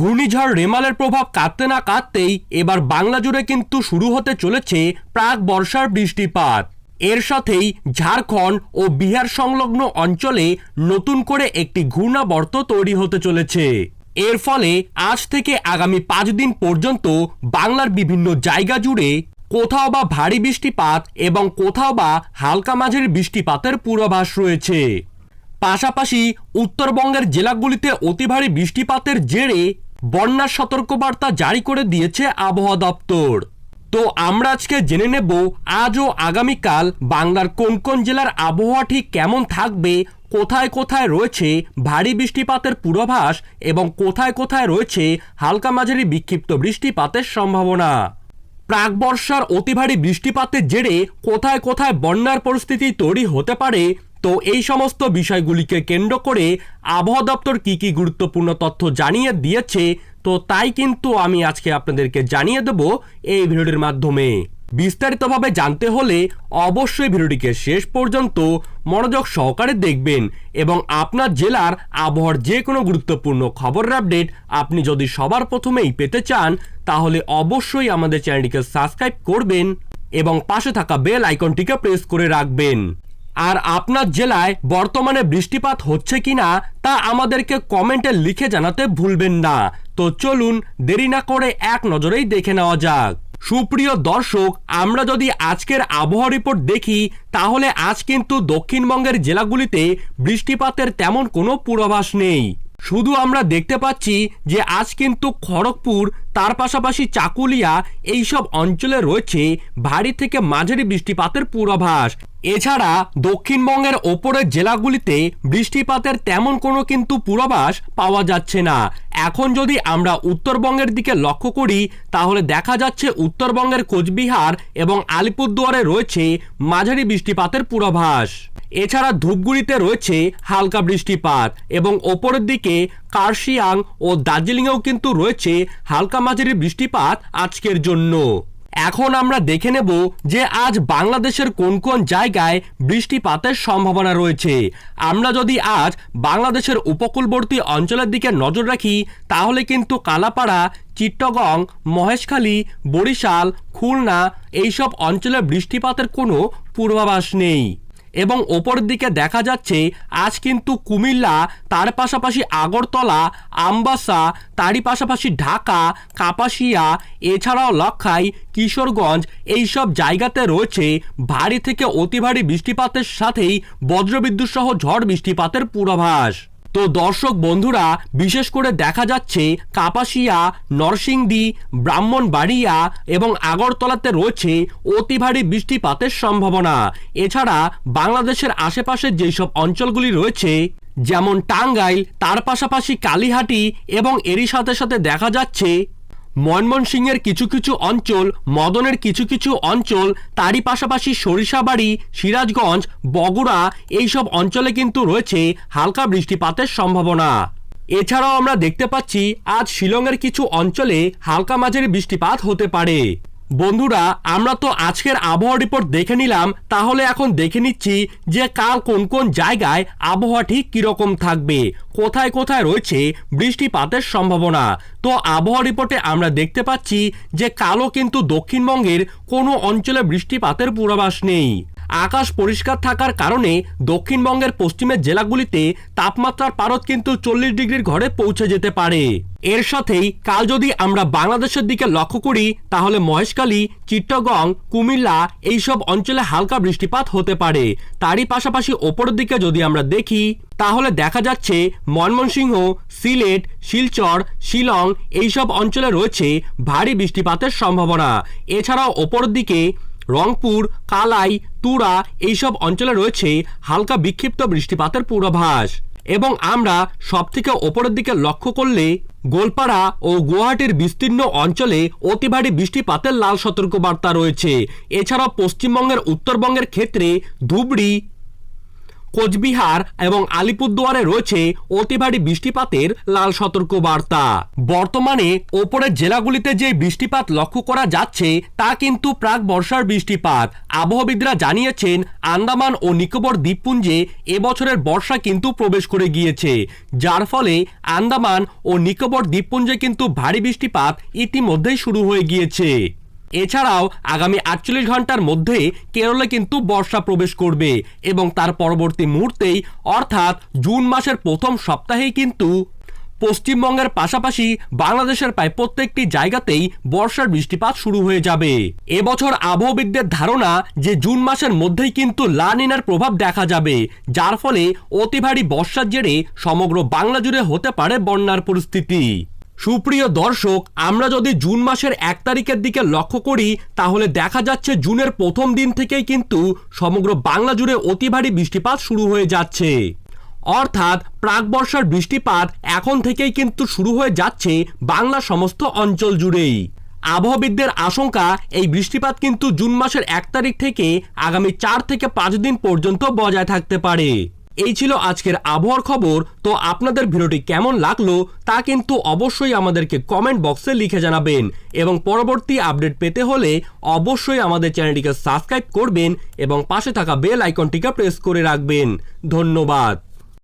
ঘূর্ণিঝড় রেমালের প্রভাব কাটতে না কাটতেই এবার বাংলা জুড়ে কিন্তু শুরু হতে চলেছে প্রাক বর্ষার বৃষ্টিপাত। এর সাথেই ঝাড়খণ্ড ও বিহার সংলগ্ন অঞ্চলে নতুন করে একটি ঘূর্ণাবর্ত তৈরি হতে চলেছে। এর ফলে আজ থেকে আগামী পাঁচ দিন পর্যন্ত বাংলার বিভিন্ন জায়গা জুড়ে কোথাও বা ভারী বৃষ্টিপাত এবং কোথাও বা হালকা মাঝারি বৃষ্টিপাতের পূর্বাভাস রয়েছে। পাশাপাশি উত্তরবঙ্গের জেলাগুলিতে অতি ভারী বৃষ্টিপাতের জেরে বন্যার সতর্কবার্তা জারি করে দিয়েছে আবহাওয়া দপ্তর। তো আমরা আজকে জেনে নেব, আজ ও আগামীকাল বাংলার কোন কোন জেলার আবহাওয়া ঠিক কেমন থাকবে, কোথায় কোথায় রয়েছে ভারী বৃষ্টিপাতের পূর্বাভাস এবং কোথায় কোথায় রয়েছে হালকা মাঝারি বিক্ষিপ্ত বৃষ্টিপাতের সম্ভাবনা। প্রাক বর্ষার অতি ভারী বৃষ্টিপাতের জেরে কোথায় কোথায় বন্যার পরিস্থিতি তৈরি হতে পারে তো এই সমস্ত বিষয়গুলিকে কেন্দ্র করে আবহাওয়া দপ্তর কী কী গুরুত্বপূর্ণ তথ্য জানিয়ে দিয়েছে, তো তাই কিন্তু আমি আজকে আপনাদেরকে জানিয়ে দেব এই ভিডিওটির মাধ্যমে। বিস্তারিতভাবে জানতে হলে অবশ্যই ভিডিওটিকে শেষ পর্যন্ত মনোযোগ সহকারে দেখবেন এবং আপনার জেলার আবহাওয়ার যে কোনো গুরুত্বপূর্ণ খবরের আপডেট আপনি যদি সবার প্রথমেই পেতে চান, তাহলে অবশ্যই আমাদের চ্যানেলটিকে সাবস্ক্রাইব করবেন এবং পাশে থাকা বেল আইকনটিকে প্রেস করে রাখবেন। আর আপনার জেলায় বর্তমানে বৃষ্টিপাত হচ্ছে কিনা তা আমাদেরকে কমেন্টে লিখে জানাতে ভুলবেন না। তো চলুন দেরি না করে এক নজরেই দেখে নেওয়া যাক। সুপ্রিয় দর্শক, আমরা যদি আজকের আবহাওয়া রিপোর্ট দেখি, তাহলে আজ কিন্তু দক্ষিণবঙ্গের জেলাগুলিতে বৃষ্টিপাতের তেমন কোনো পূর্বাভাস নেই। শুধু আমরা দেখতে পাচ্ছি যে আজ কিন্তু খড়গপুর তার পাশাপাশি চাকুলিয়া এইসব অঞ্চলে রয়েছে ভারী থেকে মাঝারি বৃষ্টিপাতের পূর্বাভাস। এছাড়া দক্ষিণবঙ্গের ওপরের জেলাগুলিতে বৃষ্টিপাতের তেমন কোনো কিন্তু পূর্বাভাস পাওয়া যাচ্ছে না। এখন যদি আমরা উত্তরবঙ্গের দিকে লক্ষ্য করি, তাহলে দেখা যাচ্ছে উত্তরবঙ্গের কোচবিহার এবং আলিপুরদুয়ারে রয়েছে মাঝারি বৃষ্টিপাতের পূর্বাভাস। এছাড়া ধূপগুড়িতে রয়েছে হালকা বৃষ্টিপাত এবং ওপরের দিকে কার্শিয়াং ও দার্জিলিংয়েও কিন্তু রয়েছে হালকা মাঝারি বৃষ্টিপাত আজকের জন্য। এখন আমরা দেখে নেব যে আজ বাংলাদেশের কোন কোন জায়গায় বৃষ্টিপাতের সম্ভাবনা রয়েছে। আমরা যদি আজ বাংলাদেশের উপকূলবর্তী অঞ্চলের দিকে নজর রাখি, তাহলে কিন্তু কালাপাড়া চিট্টগং মহেশখালী, বরিশাল, খুলনা এইসব অঞ্চলে বৃষ্টিপাতের কোনো পূর্বাভাস নেই। এবং ওপরের দিকে দেখা যাচ্ছে, আজ কিন্তু কুমিল্লা, তার পাশাপাশি আগরতলা, আমবাসা, তারই পাশাপাশি ঢাকা, কাপাসিয়া, এছাড়াও লক্ষাই কিশোরগঞ্জ এইসব জায়গাতে রয়েছে ভারী থেকে অতি ভারী বৃষ্টিপাতের সাথেই বজ্রবিদ্যুৎ সহ ঝড় বৃষ্টিপাতের পূর্বাভাস। তো দর্শক বন্ধুরা, বিশেষ করে দেখা যাচ্ছে কাপাসিয়া, নরসিংদী, ব্রাহ্মণবাড়িয়া এবং আগরতলাতে রয়েছে অতি ভারী বৃষ্টিপাতের সম্ভাবনা। এছাড়া বাংলাদেশের আশেপাশের যেসব অঞ্চলগুলি রয়েছে, যেমন টাঙ্গাইল, তার পাশাপাশি কালীহাটি এবং এরই সাথে সাথে দেখা যাচ্ছে ময়মনসিংহের কিছু কিছু অঞ্চল, মদনের কিছু কিছু অঞ্চল, তারই পাশাপাশি সরিষাবাড়ি, সিরাজগঞ্জ, বগুড়া, এইসব অঞ্চলে কিন্তু রয়েছে হালকা বৃষ্টিপাতের সম্ভাবনা। এছাড়াও আমরা দেখতে পাচ্ছি, আজ শিলংয়ের কিছু অঞ্চলে হালকা মাঝের বৃষ্টিপাত হতে পারে। বন্ধুরা, আমরা তো আজকের আবহাওয়া রিপোর্ট দেখে নিলাম, তাহলে এখন দেখে নিচ্ছি যে কাল কোন কোন জায়গায় আবহাওয়া ঠিক কীরকম থাকবে। কোথায় কোথায় রয়েছে বৃষ্টিপাতের সম্ভাবনা। তো আবহাওয়া রিপোর্টে আমরা দেখতে পাচ্ছি যে কালও কিন্তু দক্ষিণবঙ্গের কোনো অঞ্চলে বৃষ্টিপাতের পূর্বাভাস নেই। আকাশ পরিষ্কার থাকার কারণে দক্ষিণবঙ্গের পশ্চিমের জেলাগুলিতে তাপমাত্রার পারদ কিন্তু চল্লিশ ডিগ্রির ঘরে পৌঁছে যেতে পারে। এর সাথেই কাল যদি আমরা বাংলাদেশের দিকে লক্ষ্য করি, তাহলে মহেশখালী চিট্টগং কুমিল্লা এইসব অঞ্চলে হালকা বৃষ্টিপাত হতে পারে। তারই পাশাপাশি ওপরের দিকে যদি আমরা দেখি, তাহলে দেখা যাচ্ছে ময়মনসিংহ, সিলেট, শিলচর, শিলং এইসব অঞ্চলে রয়েছে ভারী বৃষ্টিপাতের সম্ভাবনা। এছাড়াও ওপরের দিকে রংপুর, কালাই, তুরা এইসব অঞ্চলে রয়েছে হালকা বিক্ষিপ্ত বৃষ্টিপাতের পূর্বাভাস। এবং আমরা সব থেকে ওপরের দিকে লক্ষ্য করলে গোলপাড়া ও গুয়াহাটির বিস্তীর্ণ অঞ্চলে অতি ভারী বৃষ্টিপাতের লাল সতর্কবার্তা রয়েছে। এছাড়াও পশ্চিমবঙ্গের উত্তরবঙ্গের ক্ষেত্রে ধুবড়ি কোচবিহার এবং আলিপুরদুয়ারে রয়েছে অতি ভারী বৃষ্টিপাতের লাল সতর্ক বার্তা বর্তমানে ওপরের জেলাগুলিতে যে বৃষ্টিপাত লক্ষ্য করা যাচ্ছে, তা কিন্তু প্রাক বর্ষার বৃষ্টিপাত। আবহাওয়াবিদরা জানিয়েছেন, আন্দামান ও নিকোবর দ্বীপপুঞ্জে এবছরের বর্ষা কিন্তু প্রবেশ করে গিয়েছে। যার ফলে আন্দামান ও নিকোবর দ্বীপপুঞ্জে কিন্তু ভারী বৃষ্টিপাত ইতিমধ্যেই শুরু হয়ে গিয়েছে। এছাড়াও আগামী আটচল্লিশ ঘণ্টার মধ্যে কেরলে কিন্তু বর্ষা প্রবেশ করবে এবং তার পরবর্তী মুহূর্তেই, অর্থাৎ জুন মাসের প্রথম সপ্তাহেই কিন্তু পশ্চিমবঙ্গের পাশাপাশি বাংলাদেশের প্রায় প্রত্যেকটি জায়গাতেই বর্ষার বৃষ্টিপাত শুরু হয়ে যাবে। এবছর আবহবিদদের ধারণা যে জুন মাসের মধ্যেই কিন্তু লানিনার প্রভাব দেখা যাবে, যার ফলে অতি ভারী বর্ষার জেরে সমগ্র বাংলা জুড়ে হতে পারে বন্যার পরিস্থিতি। সুপ্রিয় দর্শক, আমরা যদি জুন মাসের এক তারিখের দিকে লক্ষ্য করি, তাহলে দেখা যাচ্ছে জুনের প্রথম দিন থেকেই কিন্তু সমগ্র বাংলা জুড়ে অতি ভারী বৃষ্টিপাত শুরু হয়ে যাচ্ছে। অর্থাৎ প্রাক বর্ষার বৃষ্টিপাত এখন থেকেই কিন্তু শুরু হয়ে যাচ্ছে বাংলা সমস্ত অঞ্চল জুড়েই। আবহাওয়াবিদদের আশঙ্কা, এই বৃষ্টিপাত কিন্তু জুন মাসের এক তারিখ থেকে আগামী চার থেকে পাঁচ দিন পর্যন্ত বজায় থাকতে পারে। এই ছিল আজকের আবহাওয়ার খবর। তো আপনাদের ভিডিওটি কেমন লাগল তা কিন্তু অবশ্যই আমাদেরকে কমেন্ট বক্সে লিখে জানাবেন। এবং পরবর্তী আপডেট পেতে হলে অবশ্যই আমাদের চ্যানেলটিকে সাবস্ক্রাইব করবেন এবং পাশে থাকা বেল আইকনটিকে প্রেস করে রাখবেন। ধন্যবাদ।